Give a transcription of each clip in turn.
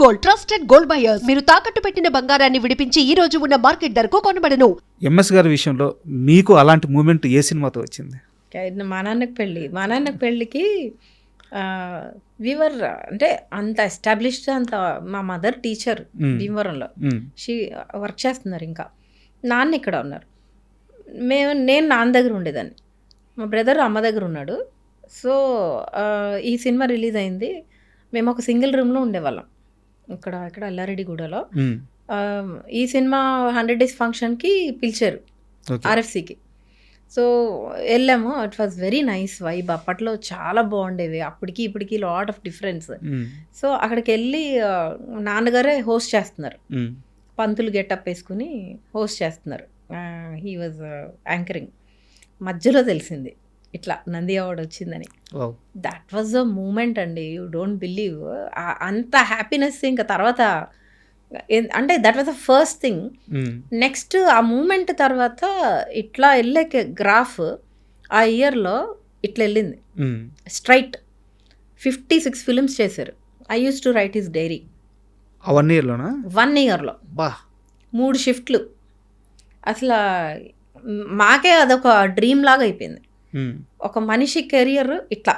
Gold trusted gold buyers మీరు తాకట్టు పెట్టిన బంగారాన్ని విడిపించి ఈ రోజు ఉన్న మార్కెట్ ధరకు కొనబడను. ఎంఎస్ గారి విషయంలో మీకు అలాంటి మూమెంట్ ఏ సినిమాతో వచ్చింది? మా నాన్నకి పెళ్ళి. మా నాన్నకి పెళ్ళికి వివర్ అంటే అంత ఎస్టాబ్లిష్డ్ అంత మా మదర్ టీచర్. భీమవరంలో. షీ వర్క్ చేస్తున్నారు ఇంకా. నాన్న ఇక్కడ ఉన్నారు. మేము నేను నాన్న దగ్గర ఉండేదాన్ని. మా బ్రదర్ అమ్మ దగ్గర ఉన్నాడు. సో ఈ సినిమా రిలీజ్ అయింది. మేము ఒక సింగిల్ రూమ్లో ఉండేవాళ్ళం. ఇక్కడ ఇక్కడ అల్లారెడ్డిగూడలో ఈ సినిమా హండ్రెడ్ డేస్ ఫంక్షన్కి పిలిచారు ఆర్ఎఫ్సికి. సో వెళ్ళాము. It was very nice vibe అప్పట్లో చాలా బాగుండేవి. అప్పటికి ఇప్పటికి లాట్ ఆఫ్ డిఫరెన్స్. సో అక్కడికి వెళ్ళి నాన్నగారే హోస్ట్ చేస్తున్నారు. పంతులు గెటప్ వేసుకుని హోస్ట్ చేస్తున్నారు. హీ వాజ్ యాంకరింగ్ మధ్యలో తెలిసింది. ఇట్లా నంది అవార్డు వచ్చిందని. దట్ వాజ్ అ మూమెంట్ అండి. యూ డోంట్ బిలీవ్ అంత హ్యాపీనెస్ ఇంకా తర్వాత అంటే that was the first thing. Next ఆ మూమెంట్ తర్వాత ఇట్లా వెళ్ళే గ్రాఫ్ ఆ ఇయర్లో ఇట్లా వెళ్ళింది. స్ట్రైట్ ఫిఫ్టీ సిక్స్ ఫిల్మ్స్ చేశారు. I used to write his diary one ఇయర్లోనా one ఇయర్లో బా. మూడు షిఫ్ట్లు అసలు మాకే అదొక డ్రీమ్ లాగా అయిపోయింది. ఒక మనిషి కెరియర్ ఇట్లా.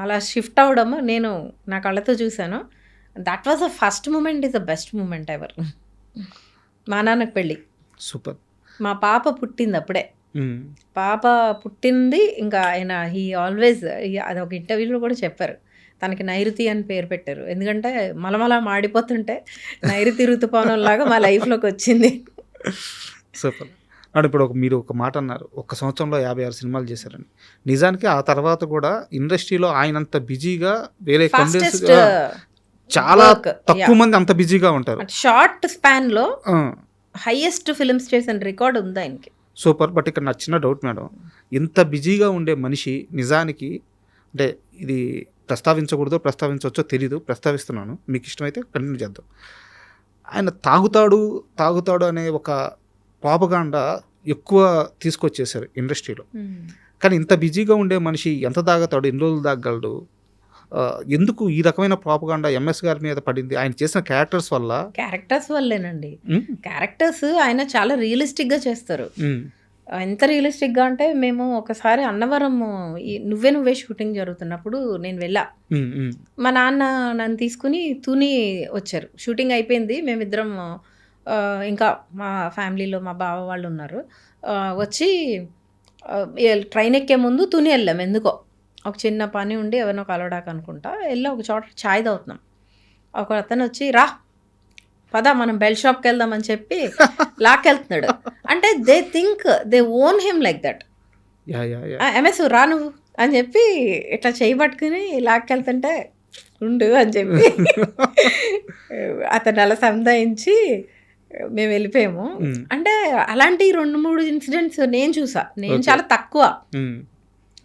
అలా షిఫ్ట్ అవ్వడం నేను నా కళ్ళతో చూశాను. That was the first moment is the best moment ever మా నాన్నకు పెళ్ళి. సూపర్ మా పాప పుట్టింది అప్పుడే. మ్మ్. పాప పుట్టింది ఇంకా ఆయన హీ ఆల్వేస్ అది ఒక ఇంటర్వ్యూలో కూడా చెప్పారు. తనకి నైరుతి అని పేరు పెట్టారు. ఎందుకంటే మలమల మాడిపోతుంటే నైరుతి ఋతుపవనం లాగా మా లైఫ్లోకి వచ్చింది. సూపర్ నాడు ఇప్పుడు ఒక మీరు ఒక మాట అన్నారు ఒక సంవత్సరంలో యాభై ఆరు సినిమాలు చేశారని. నిజానికి ఆ తర్వాత కూడా ఇండస్ట్రీలో ఆయన అంత బిజీగా వేరే condense- చాలా తక్కువ మంది అంత బిజీగా ఉంటారు. షార్ట్ స్పాన్లో ఆ, హైయెస్ట్ ఫిల్మ్స్ చేసిన రికార్డ్ ఉంది ఆయనకి. సూపర్ బట్ ఇక్కడ నా చిన్న డౌట్ మేడం. ఇంత బిజీగా ఉండే మనిషి నిజానికి అంటే ఇది ప్రస్తావించకూడదో ప్రస్తావించవచ్చో తెలీదు ప్రస్తావిస్తున్నాను. మీకు ఇష్టమైతే కంటిన్యూ చేద్దాం. ఆయన తాగుతాడు తాగుతాడు అనే ఒక పాపగాండ ఎక్కువ తీసుకొచ్చేసారు ఇండస్ట్రీలో. కానీ ఇంత బిజీగా ఉండే మనిషి ఎంత తాగుతాడు ఎన్ని రోజులు తాగలడు ఆ, ఎందుకు ఈ రకమైన ప్రాపగాండ ఎంఎస్ గారి మీద పడింది? ఆయన చేసిన క్యారెక్టర్స్ వల్ల? క్యారెక్టర్స్ వల్లేనండి. ఉమ్, క్యారెక్టర్స్ ఆయన చాలా రియలిస్టిక్గా చేస్తారు. ఉమ్, ఎంత రియలిస్టిక్గా అంటే మేము ఒకసారి అన్నవరం నువ్వే నువ్వే షూటింగ్ జరుగుతున్నప్పుడు నేను వెళ్ళా. మా నాన్న నన్ను తీసుకుని తుని వచ్చారు. షూటింగ్ అయిపోయింది. మేమిద్దరం ఇంకా మా ఫ్యామిలీలో మా బావ వాళ్ళు ఉన్నారు. వచ్చి ట్రైన్ ఎక్కే ముందు తుని వెళ్ళాం ఎందుకో. ఒక చిన్న పని ఉండి ఎవరినో కలవడానికి అనుకుంటా. వెళ్ళి ఒక చోట ఛాయ్ తాగుతున్నాం. ఒక అతను వచ్చి రా పద మనం బెల్ షాప్కి వెళ్దామని చెప్పి లాక్కెళ్తున్నాడు. అంటే they think they own him like that. MS రా నువ్వు అని చెప్పి ఇట్లా చేయి పట్టుకుని లాక్కెళ్తుంటే ఉండు అని చెప్పి అతను అలా సంధాయించి మేము వెళ్ళిపోయాము. అంటే అలాంటి రెండు మూడు ఇన్సిడెంట్స్ నేను చూసా. నేను. చాలా తక్కువ.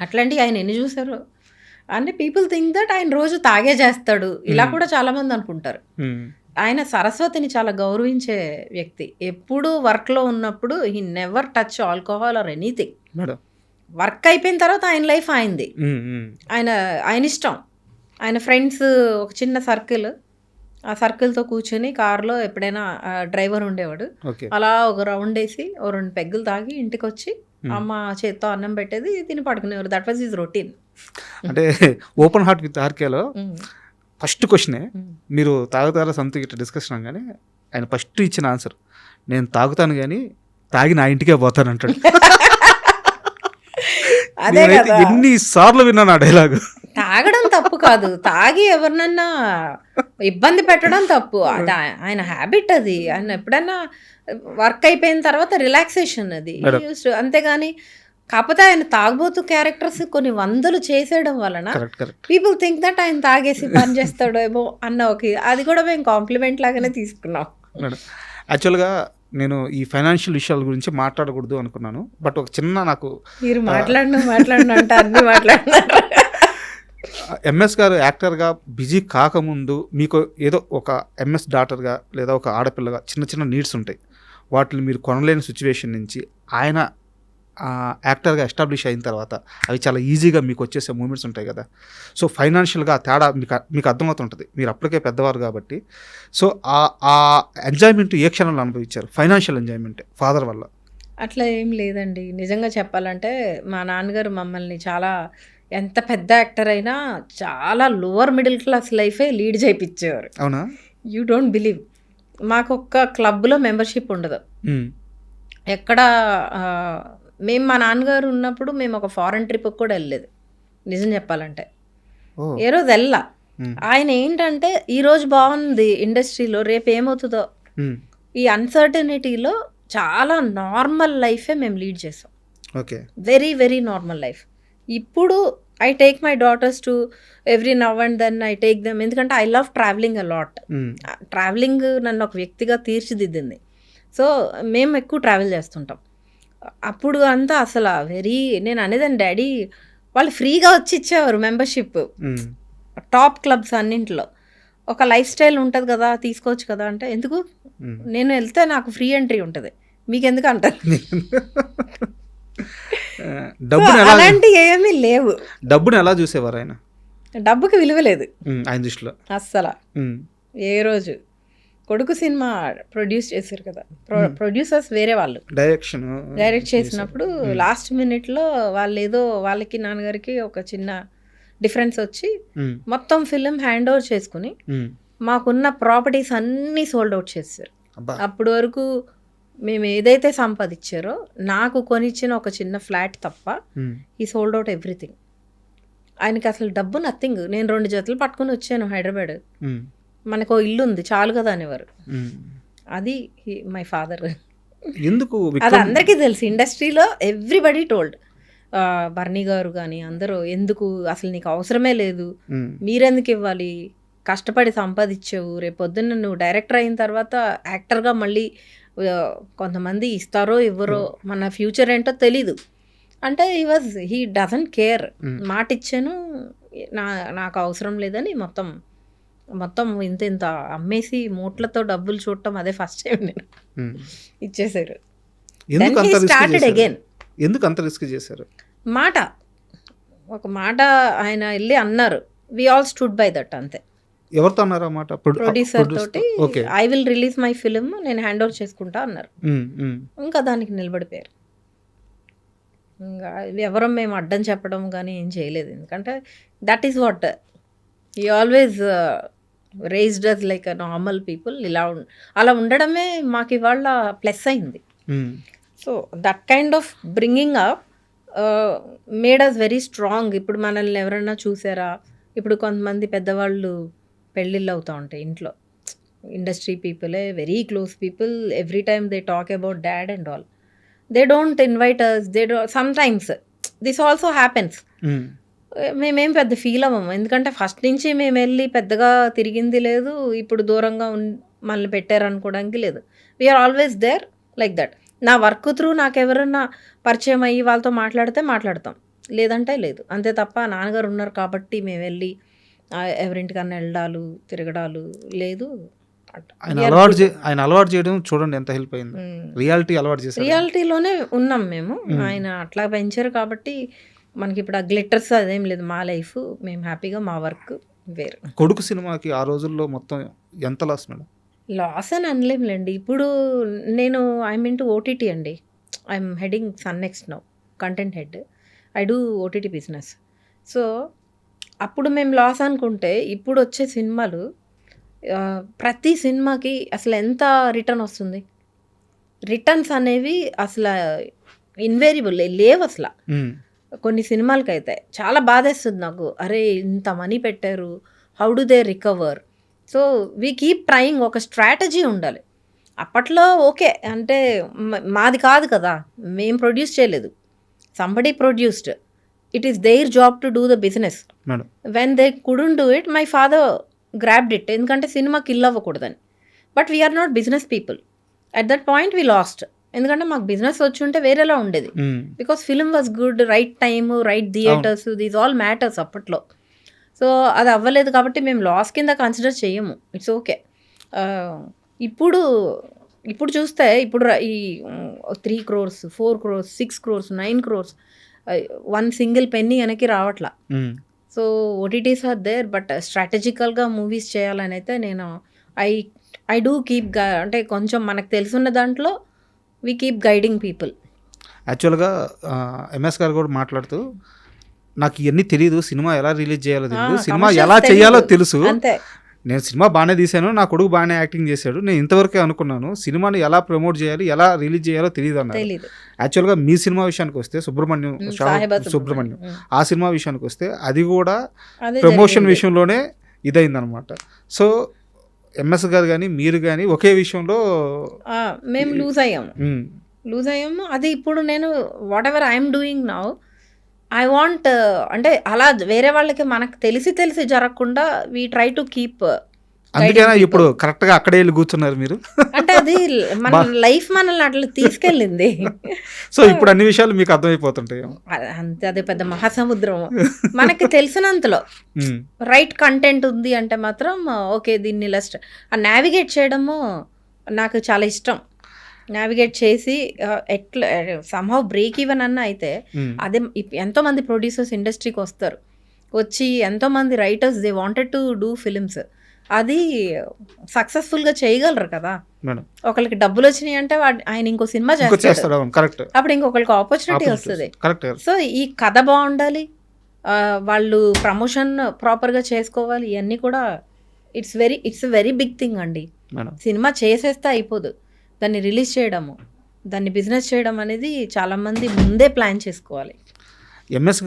అట్లాంటివి ఆయన ఎన్ని చూసారు అంటే పీపుల్ థింక్ దట్ ఆయన రోజు తాగే చేస్తాడు. ఇలా. కూడా చాలా మంది అనుకుంటారు. ఆయన సరస్వతిని చాలా గౌరవించే వ్యక్తి. ఎప్పుడు వర్క్లో ఉన్నప్పుడు he never touch alcohol or anything work అయిపోయిన తర్వాత ఆయన లైఫ్ ఆయనది. ఆయన ఆయన ఇష్టం. ఆయన ఫ్రెండ్స్ ఒక చిన్న సర్కిల్ ఆ సర్కిల్తో కూర్చొని కారులో ఎప్పుడైనా డ్రైవర్ ఉండేవాడు. అలా ఒక రౌండ్ వేసి ఓ రెండు పెగ్గులు తాగి ఇంటికి వచ్చి. అమ్మ చేత్తో అన్నం పెట్టేది తిని పడుకునేవారు. దట్ వాజ్ ఈజ్ రొటీన్ అంటే ఓపెన్ హార్ట్ విత్ ఆర్కేలో ఫస్ట్ క్వశ్చనే మీరు తాగుతారా సంతు ఇట్లా డిస్కషన్ కానీ ఆయన ఫస్ట్ ఇచ్చిన ఆన్సర్ నేను తాగుతాను కానీ తాగి నా ఇంటికే పోతాను అంటాడు. అదే నేనైతే కదా. ఎన్ని సార్లు విన్నాను ఆ డైలాగ్. తాగడం తప్పు కాదు. తాగి ఎవరినన్నా ఇబ్బంది పెట్టడం తప్పు. అది ఆయన హ్యాబిట్ అది. ఆయన ఎప్పుడన్నా వర్క్ అయిపోయిన తర్వాత రిలాక్సేషన్ అది. అంతేగాని కాకపోతే ఆయన తాగబోతు క్యారెక్టర్స్ కొన్ని వందలు చేసేయడం వలన పీపుల్ థింక్ దట్ ఆయన తాగేసి పని చేస్తాడేమో అన్న ఒక అది కూడా మేము కాంప్లిమెంట్ లాగానే తీసుకున్నాం. యాక్చువల్గా నేను ఈ ఫైనాన్షియల్ విషయాల గురించి మాట్లాడకూడదు అనుకున్నాను. బట్ ఒక చిన్న నాకు మీరు మాట్లాడిన మాట్లాడిన అంటే అన్ని మాట్లాడినారు ఎంఎస్ గారు యాక్టర్గా బిజీ కాకముందు మీకు ఏదో ఒక ఎంఎస్ డాటర్గా లేదా ఒక ఆడపిల్లగా చిన్న చిన్న నీడ్స్ ఉంటాయి. వాటిని మీరు కొనలేని సిచ్యువేషన్ నుంచి ఆయన యాక్టర్గా ఎస్టాబ్లిష్ అయిన తర్వాత అవి చాలా ఈజీగా మీకు వచ్చేసే మూమెంట్స్ ఉంటాయి కదా. సో ఫైనాన్షియల్గా తేడా మీకు మీకు అర్థమవుతుంటుంది. మీరు అప్పటికే పెద్దవారు కాబట్టి. సో ఆ ఆ ఎంజాయ్మెంట్ ఏ క్షణంలో అనుభవించారు? ఫైనాన్షియల్ ఎంజాయ్మెంట్ ఫాదర్ వల్ల. అట్లా ఏం లేదండి. నిజంగా చెప్పాలంటే మా నాన్నగారు మమ్మల్ని చాలా ఎంత పెద్ద యాక్టర్ అయినా చాలా లోవర్ మిడిల్ క్లాస్ లైఫే లీడ్ చేయించేవారు అవునా? You don't believe. మాకు ఒక్క క్లబ్లో మెంబర్షిప్ ఉండదు. ఎక్కడ మేము మా నాన్నగారు ఉన్నప్పుడు మేము ఒక ఫారెన్ ట్రిప్కి కూడా వెళ్ళలేదు. నిజం చెప్పాలంటే. ఏ రోజు వెళ్ళా. ఆయన ఏంటంటే ఈ రోజు బాగుంది ఇండస్ట్రీలో రేపు ఏమవుతుందో. ఈ అన్సర్టనిటీలో చాలా నార్మల్ లైఫే మేము లీడ్ చేసాం. Okay. Very very normal life. ఇప్పుడు I take my daughters to every now and then I take them ఎందుకంటే I love travelling a lot um, travelling నన్ను ఒక వ్యక్తిగా తీర్చిదిద్దింది. సో మేము ఎక్కువ ట్రావెల్ చేస్తుంటాం. అప్పుడు అంతా అసలు వెరీ నేను అనేదాన్ని డాడీ వాళ్ళు ఫ్రీగా వచ్చి ఇచ్చేవారు మెంబర్షిప్ టాప్ క్లబ్స్ అన్నింటిలో. ఒక లైఫ్ స్టైల్ ఉంటుంది కదా తీసుకోవచ్చు కదా అంటే ఎందుకు? ఉమ్. నేను వెళ్తే నాకు ఫ్రీ ఎంట్రీ ఉంటుంది. మీకు ఎందుకు అంటారు డబ్బుని ఎలా అలాంటి ఏమీ లేవు. డబ్బుని ఎలా చూసేవారు ఆయన? డబ్బుకి విలువ లేదు. ఆయన దృష్టిలో. అస్సలు. ఏ రోజు? కొడుకు సినిమా ప్రొడ్యూస్ చేశారు కదా. ప్రొడ్యూసర్స్ వేరే వాళ్ళు. డైరెక్షన్ డైరెక్ట్ చేసినప్పుడు లాస్ట్ మినిట్లో వాళ్ళు ఏదో వాళ్ళకి నాన్నగారికి ఒక చిన్న డిఫరెన్స్ వచ్చి మొత్తం ఫిలిం హ్యాండ్ ఓవర్ చేసుకుని మాకున్న ప్రాపర్టీస్ అన్నీ సోల్డ్ అవుట్ చేశారు. అప్పటి వరకు మేము ఏదైతే సంపాదించారో నాకు కొనిచ్చిన ఒక చిన్న ఫ్లాట్ తప్ప ఈ సోల్డ్ అవుట్ ఎవ్రీథింగ్ ఆయనకి అసలు డబ్బు నథింగ్ నేను రెండు జతలు పట్టుకుని వచ్చాను హైదరాబాద్. ఉమ్, మనకు ఇల్లు ఉంది చాలు కదా అనేవారు. ఉమ్. అది మై ఫాదర్ ఎందుకు అది అందరికీ తెలుసు. ఇండస్ట్రీలో ఎవ్రీబడి టోల్డ్ బర్నీ గారు కానీ అందరూ ఎందుకు అసలు నీకు అవసరమే లేదు. ఉమ్, మీరెందుకు ఇవ్వాలి? కష్టపడి సంపాదించావు. రేపు పొద్దున్న నువ్వు డైరెక్టర్ అయిన తర్వాత యాక్టర్గా మళ్ళీ కొంతమంది ఇస్తారో ఇవ్వరో మన ఫ్యూచర్ ఏంటో తెలీదు. అంటే he was he doesn't care Hmm. మాట ఇచ్చాను నా నాకు అవసరం లేదని మొత్తం మొత్తం ఇంత ఇంత అమ్మేసి మూట్లతో డబ్బులు చూడటం అదే ఫస్ట్ టైం నేను ఉమ్. ఇచ్చేసారు స్టార్టెడ్ అగైన్ ఎందుకు అంత రిస్క్ చేశారు? మాట. ఒక మాట ఆయన వెళ్ళి అన్నారు. We all stood by that అంతే. ఎవరితో అన్నారు అన్నమాట ప్రొడ్యూసర్ తోటి I will release my film నేను హ్యాండ్ ఓవర్ చేసుకుంటా అన్నారు. ఉమ్, ఉమ్, ఇంకా దానికి నిలబడిపోయారు. ఇంకా ఎవరో మేము అడ్డం చెప్పడం కానీ ఏం చేయలేదు. ఎందుకంటే that is what he always raised us like normal people ఇలా అలా ఉండడమే మాకు ఇవాళ ప్లస్ అయింది. So that kind of bringing up made us very strong ఇప్పుడు మనల్ని ఎవరైనా చూసారా? ఇప్పుడు కొంతమంది పెద్దవాళ్ళు పెళ్ళిళ్ళు అవుతూ ఉంటాయి ఇంట్లో. Industry పీపులే very close people every time they talk about dad and all. They don't invite us they do sometimes this also happens మేమేం పెద్ద ఫీల్ అవ్వము. ఎందుకంటే ఫస్ట్ నుంచి మేము వెళ్ళి పెద్దగా తిరిగింది లేదు ఇప్పుడు దూరంగా ఉన్ మనల్ని పెట్టారు అనుకోవడానికి లేదు we're always there like that నా వర్క్ త్రూ నాకు ఎవరన్నా పరిచయం అయ్యి వాళ్ళతో మాట్లాడితే మాట్లాడతాం. లేదంటే లేదు. అంతే తప్ప నాన్నగారు ఉన్నారు కాబట్టి మేము వెళ్ళి ఎవరింటికన్నా వెళ్ళడాలు తిరగడాలు లేదు. ఆయన అలవాటు ఆయన అలవాటు చేయడం చూడండి ఎంత హెల్ప్ అయింది. రియాలిటీ అలవాటు చేశారు రియాలిటీలోనే ఉన్నాం మేము. ఆయన అట్లా పెంచారు కాబట్టి మనకి ఇప్పుడు ఆ గ్లిటర్స్ అదేం లేదు. మా లైఫ్ మేము హ్యాపీగా మా వర్క్ వేరు. కొడుకు సినిమాకి ఆ రోజుల్లో మొత్తం ఎంత లాస్ మేడం? లాస్ అని అనలేంలేండి ఇప్పుడు నేను ఐ మీన్ టు ఓటీటీ అండి. I'm heading Sun NXT now content head I do OTT business so అప్పుడు మేము లాస్ అనుకుంటే ఇప్పుడు వచ్చే సినిమాలు ప్రతి సినిమాకి అసలు ఎంత రిటర్న్ వస్తుంది? రిటర్న్స్ అనేవి అసలు ఇన్వేరియబుల్ లేవు అసలు. కొన్ని సినిమాలకి అయితే చాలా బాధేస్తుంది నాకు. అరే ఇంత మనీ పెట్టారు how do they recover so we keep trying ఒక స్ట్రాటజీ ఉండాలి. అప్పట్లో ఓకే అంటే మాది కాదు కదా. మేము ప్రొడ్యూస్ చేయలేదు. Somebody produced it is their job to do the business when they couldn't do it my father grabbed it ఎందుకంటే cinema kill అవ్వకూడదని. But we're not business people at that point we lost ఎందుకంటే మాకు business వచ్చి ఉంటే వేరేలా ఉండేది. Because film was good right time right theatres these all matters అప్పట్లో. So అది అవ్వలేదు కాబట్టి మేము లాస్ కింద కన్సిడర్ చేయము. ఇట్స్ ఓకే ఇప్పుడు ఇప్పుడు చూస్తే ఇప్పుడు ఈ three crores four crores six crores nine crores one single penny వెనక్కి రావట్లా. So OTTs are there but స్ట్రాటజికల్గా movies చేయాలని అయితే నేను ఐ ఐ డూ కీప్ అంటే కొంచెం మనకు తెలుసున్న దాంట్లో వీ కీప్ గైడింగ్ పీపుల్ యాక్చువల్గా ఎంఎస్ గారు కూడా మాట్లాడుతూ నాకు ఇవన్నీ తెలియదు సినిమా ఎలా రిలీజ్ చేయాలో తెలియదు సినిమా ఎలా. చేయాలో తెలుసు అంతే నేను సినిమా బాగానే తీశాను నా కొడుకు బాగానే యాక్టింగ్ చేశాడు. నేను ఇంతవరకే అనుకున్నాను సినిమాని ఎలా ప్రమోట్ చేయాలి ఎలా రిలీజ్ చేయాలో తెలియదు అన్నారు యాక్చువల్గా మీ సినిమా విషయానికి వస్తే సుబ్రహ్మణ్యం సుబ్రహ్మణ్యం ఆ సినిమా విషయానికి వస్తే అది కూడా ప్రమోషన్. విషయంలోనే ఇదైందనమాట సో ఎంఎస్ గారు కానీ మీరు కానీ ఒకే విషయంలో మేము లూజ్ అయ్యాము. లూజ్ అయ్యాము. అది ఇప్పుడు నేను whatever I'm doing now I want అంటే అలా వేరే వాళ్ళకి మనకు తెలిసి తెలిసి జరగకుండా వీ ట్రై టు కీప్ అందుకేనా ఇప్పుడు కరెక్ట్గా అక్కడే వెళ్ళి కూర్చున్నారు మీరు? అంటే అది మన లైఫ్ మనల్ని అట్లా తీసుకెళ్ళింది. సో ఇప్పుడు అన్ని విషయాలు మీకు అర్థమైపోతుంటాయి. అంతే అదే పెద్ద మహాసముద్రం. మనకి తెలిసినంతలో. రైట్ కంటెంట్ ఉంది అంటే మాత్రం ఓకే దీన్ని ఇలా నావిగేట్ చేయడము నాకు చాలా ఇష్టం. నావిగేట్ చేసి ఎట్లా సంహౌ బ్రేక్ ఈవెన్ అన్న అయితే ఉమ్, అదే ఇప్- ఎంతోమంది ప్రొడ్యూసర్స్ ఇండస్ట్రీకి వస్తారు. వచ్చి ఎంతోమంది writers they wanted to do films అది సక్సెస్ఫుల్గా చేయగలరు కదా. ఒకరికి డబ్బులు వచ్చినాయి అంటే ఆయన ఇంకో సినిమా చేస్తాడు. అప్పుడు ఇంకొకరికి ఆపర్చునిటీ వస్తుంది. సో ఈ కథ బాగుండాలి వాళ్ళు ప్రమోషన్ ప్రాపర్గా చేసుకోవాలి ఇవన్నీ కూడా it's very it's very big thing అండి. సినిమా చేసేస్తే అయిపోదు. దాన్ని రిలీజ్ చేయడము దాన్ని బిజినెస్ చేయడం అనేది చాలామంది ముందే ప్లాన్ చేసుకోవాలి. ఎంఎస్